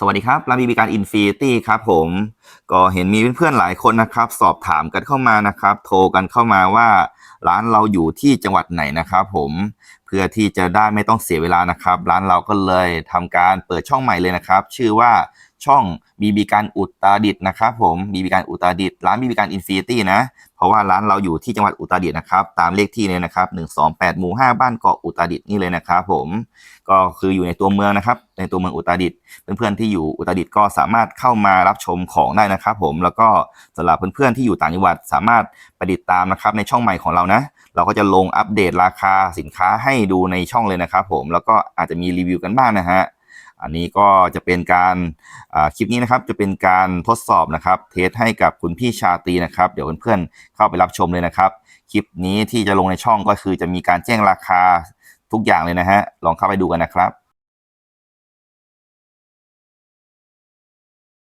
สวัสดีครับรามีบีการอินฟินิตี้ครับผม ก็เห็นมีเพื่อนๆหลายคนนะครับ สอบถามกันเข้ามานะครับ โทรกันเข้ามาว่า ร้านเราอยู่ที่จังหวัดไหนนะครับผมเพื่อที่จะได้ไม่ต้องเสียเวลานะครับ ร้านเราก็เลยทำการเปิดช่องใหม่เลยนะครับ ชื่อว่า ช่องบีบีการอุตรดิตนะครับผมบีบีการอุตรดิตร้านบีบีการอินฟินิตี้นะ เพราะว่าร้านเราอยู่ที่จังหวัดอุตรดิตนะครับ ตามเลขที่เลยนะครับ128 หมู่ 5 บ้านเกาะอุตรดิตนี่เลยนะครับผมก็คืออยู่ในตัวเมืองนะครับ ในตัวเมืองอุตรดิตเพื่อนๆที่อยู่อุตรดิตก็สามารถเข้ามารับชมของได้นะครับผมแล้วก็สำหรับเพื่อนๆที่อยู่ต่างจังหวัดสามารถไปติดตามนะครับในช่องใหม่ของเรานะเราก็จะลงอัปเดตราคาสินค้าให้ดูในช่องเลยนะครับผมแล้วก็อาจจะมีรีวิวกันบ้างนะฮะ อันนี้ก็จะเป็นการอ่าคลิปนี้นะครับจะเป็นการทดสอบนะครับเทสให้กับคุณพี่ชาตรีนะครับเดี๋ยวเพื่อนๆเข้าไปรับชมเลยนะครับ คลิปนี้ที่จะลงในช่องก็คือจะมีการแจ้งราคาทุกอย่างเลยนะฮะลองเข้าไปดูกันนะครับ